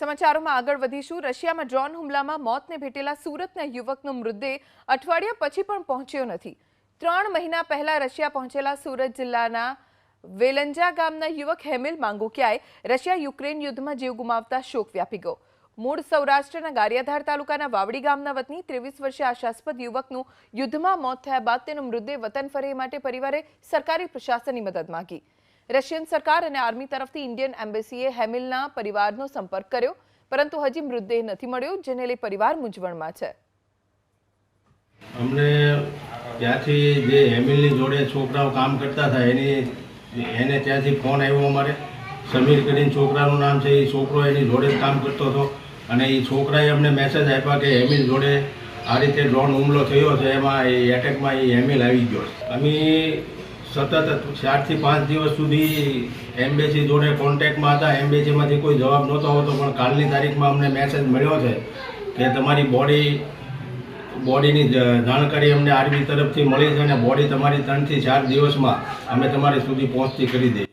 સમાચારોમાં આગળ વધીશું. રશિયામાં ડ્રોન હુમલામાં મોતને ભેટેલા સુરતના યુવકનો મૃતદેહ અઠવાડિયા પછી પણ પહોંચ્યો નથી. ત્રણ મહિના પહેલા રશિયા પહોંચેલા સુરત જિલ્લાના વેલંજા ગામના યુવક હેમિલ માંગોકિયાએ રશિયા યુક્રેન યુદ્ધમાં જીવ ગુમાવતા શોક વ્યાપી ગયો. મૂળ સૌરાષ્ટ્રના ગારિયાધાર તાલુકાના વાવડી ગામના વતની ત્રેવીસ વર્ષીય આશાસ્પદ યુવકનું યુદ્ધમાં મોત થયા બાદ તેનો મૃતદેહ વતન ફરે માટે પરિવારે સરકારી પ્રશાસનની મદદ માંગી. રશિયન સરકાર અને આર્મી તરફથી ઇન્ડિયન એમ્બેસીએ હેમિલના પરિવારનો સંપર્ક કર્યો, પરંતુ હજી મૃતદેહ નથી મળ્યો, જેને લઈ પરિવાર મૂંઝવણમાં છે. અમને ત્યાંથી જે હેમિલની જોડે છોકરાઓ કામ કરતા હતા, એની એને ત્યાંથી ફોન આવ્યો અમારે. સમીર કરીને છોકરાનું નામ છે, એ છોકરો એની જોડે કામ કરતો હતો. અને એ છોકરાએ અમને મેસેજ આપ્યા કે હેમિલ જોડે આ રીતે ડ્રોન હુમલો થયો છે, એમાં એ એટેકમાં એ હેમિલ આવી ગયો. અમે સતત ચારથી પાંચ દિવસ સુધી એમ્બેસી જોડે કોન્ટેક્ટમાં હતા. એમ્બેસીમાંથી કોઈ જવાબ નહોતો આવતો, પણ કાલની તારીખમાં અમને મેસેજ મળ્યો છે કે તમારી બોડી બોડીની જાણકારી અમને આર્મી તરફથી મળી છે અને બોડી તમારી ત્રણથી ચાર દિવસમાં અમે તમારી સુધી પહોંચતી કરી દઈએ.